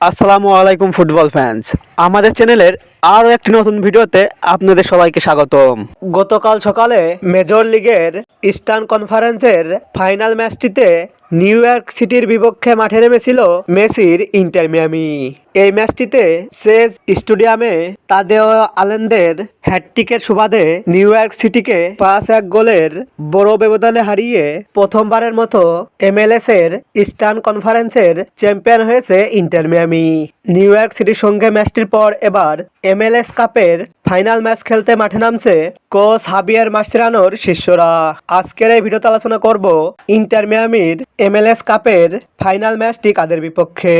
আসসালামু আলাইকুম football fans আমাদের চ্যানেলের আরও একটি নতুন ভিডিওতে আপনাদের সবাইকে স্বাগতম। গতকাল সকালে মেজর লিগের ইস্টার্ন কনফারেন্সের ফাইনাল ম্যাচটিতে নিউ ইয়র্ক সিটির বিপক্ষে মাঠে নেমেছিল মেসির ইন্টার মিয়ামি। এই ম্যাচটিতে সেজ স্টেডিয়ামে তাদেও আলেনদের হ্যাটটিকের সুবাদে নিউ ইয়র্ক সিটিকে পাঁচ এক গোলের বড় ব্যবধানে হারিয়ে প্রথমবারের মতো এমএলএস এর ইস্টার্ন কনফারেন্সের চ্যাম্পিয়ন হয়েছে ইন্টার মিয়ামি। নিউ ইয়র্ক সিটির সঙ্গে ম্যাচটির পর এবার এমএলএস কাপের ফাইনাল ম্যাচ খেলতে মাঠে নামছে কোচ হাবিয়ার মার্সিরানোর শিষ্যরা। আজকের এই ভিডিওতে আলোচনা করব ইন্টার মিয়ামির এমএলএস কাপের ফাইনাল ম্যাচটি কাদের বিপক্ষে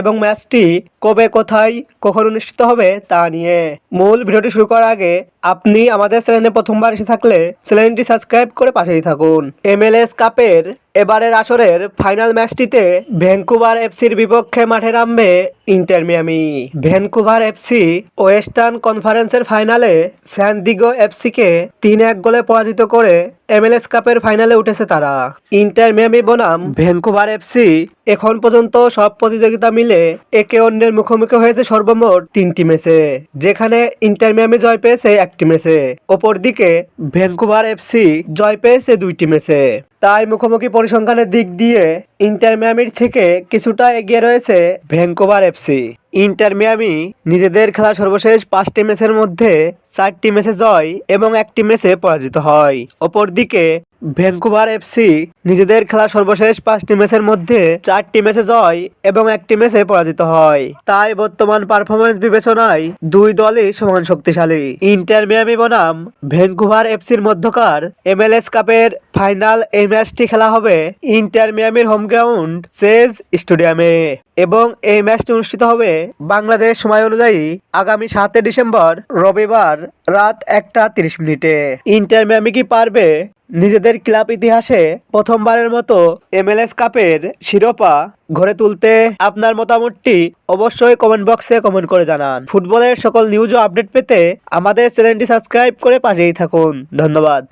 এবং ম্যাচটি কবে, কোথায়, কখন অনুষ্ঠিত হবে তা নিয়ে। মূল ভিডিওটি শুরু করার আগে আপনি আমাদের চ্যানেলে প্রথমবার এসে থাকলে চ্যানেলটি সাবস্ক্রাইব করে পাশেই থাকুন। এমএলএস কাপের এবারের আসরের ফাইনাল ম্যাচটিতে ভ্যানকুভার এফসির বিপক্ষে মাঠে নামবে Inter Miami. Vancouver FC Western Conference ফাইনালে স্যান দিগো এফসিকে তিন এক গোলে পরাজিত করে এমএলএস কাপের ফাইনালে উঠেছে তারা। ইন্টার মিয়ামি বনাম, ভ্যানকুভার এফসি এখন পর্যন্ত সব প্রতিযোগিতা মিলে একে অন্যের মুখোমুখি হয়েছে সর্বমোট তিনটি ম্যাচে, যেখানে ইন্টার মিয়ামি জয় পেয়েছে একটি ম্যাচে। অপরদিকে ভ্যানকুভার এফসি জয় পেয়েছে দুইটি ম্যাচে। তাই মুখোমুখি পরিসংখ্যানের দিক দিয়ে ইন্টার মিয়ামির থেকে কিছুটা এগিয়ে রয়েছে ভ্যাঙ্কোভার এফসি। ইন্টার মিয়ামি নিজেদের খেলা সর্বশেষ পাঁচটি ম্যাচের মধ্যে চারটি ম্যাচে জয় এবং একটি ম্যাচে পরাজিত হয়। অপরদিকে, ভ্যানকুভার এফসি নিজেদের খেলা সর্বশেষ পাঁচটি ম্যাচের মধ্যে চারটি ম্যাচে জয় এবং একটি ম্যাচে পরাজিত হয়। তাই বর্তমান পারফরমেন্স বিবেচনায় দুই দলই সমান শক্তিশালী। ইন্টার মিয়ামি বনাম ভ্যানকুভার এফসির মধ্যকার এমএলএস কাপের ফাইনাল এই ম্যাচটি খেলা হবে ইন্টার মিয়ামির হোম গ্রাউন্ড সেজ স্টেডিয়ামে এবং এই ম্যাচটি অনুষ্ঠিত হবে বাংলাদেশ সময় অনুযায়ী আগামী সাতই ডিসেম্বর রবিবার রাত একটা তিরিশ মিনিটে। ইন্টার মিয়ামি কি পারবে? নিজেদের ক্লাব ইতিহাসে প্রথমবারের মতো এমএলএস কাপের শিরোপা ঘরে তুলতে আপনার মতামতটি অবশ্যই কমেন্ট বক্সে কমেন্ট করে জানান। ফুটবলের সকল নিউজ ও আপডেট পেতে আমাদের চ্যানেলটি সাবস্ক্রাইব করে পাশেই থাকুন। ধন্যবাদ।